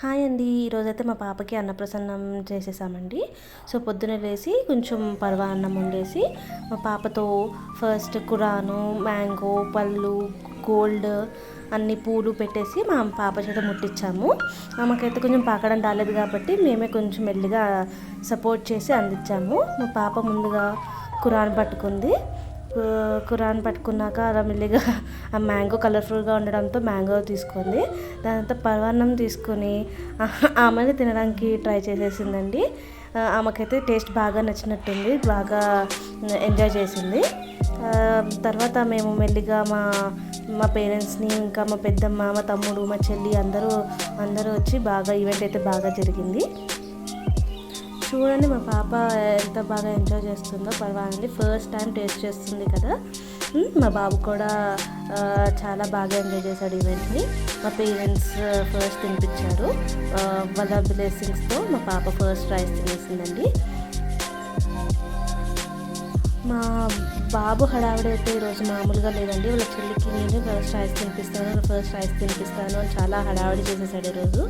Hi అండి. ఈరోజైతే మా పాపకి అన్నప్రసన్నం చేసేసామండి. సో పొద్దున లేసి కొంచెం పరవా అన్నం వండేసి మా పాపతో ఫస్ట్ కురాను మ్యాంగో పళ్ళు గోల్డ్ అన్ని పూలు పెట్టేసి మా పాప చేత ముట్టించాము ఆమెకైతే కొంచెం పాకడం రాలేదు కాబట్టి మేమే కొంచెం మెల్లిగా సపోర్ట్ చేసి అందించాము. మా పాప ముందుగా కురాన్ పట్టుకుంది. ఖురాన్ పట్టుకున్నాక అలా మెల్లిగా ఆ మ్యాంగో కలర్ఫుల్గా ఉండడంతో మ్యాంగో తీసుకుంది. దాంతో పరవాన్నం తీసుకొని ఆ- ఆమెని తినడానికి ట్రై చేసేసిందండి. ఆమెకైతే టేస్ట్ బాగా నచ్చినట్టుంది బాగా ఎంజాయ్ చేసింది. తర్వాత మేము మెల్లిగా మా మా పేరెంట్స్ని ఇంకా మా పెద్దమ్మ మా తమ్ముడు మా చెల్లి అందరూ అందరూ వచ్చి బాగా ఈవెంట్ అయితే బాగా జరిగింది. చూడండి మా పాప ఎంత బాగా ఎంజాయ్ చేస్తుందో. పర్వాలేదు ఫస్ట్ టైం టేస్ట్ చేస్తుంది కదా. మా బాబు కూడా చాలా బాగా ఎంజాయ్ చేశాడు ఈవెంట్ని మా పేరెంట్స్ ఫస్ట్ తినిపించారు. వాళ్ళ బ్లెస్సింగ్స్తో మా పాప ఫస్ట్ రైస్ తినేసిందండి. మా బాబు హడావిడి అయితే ఈరోజు మామూలుగా లేదండి. వాళ్ళ చెల్లికి నేను ఫస్ట్ రైస్ తినిపిస్తాను ఫస్ట్ రైస్ తినిపిస్తాను అని చాలా హడావిడి చేసేసాడు ఈరోజు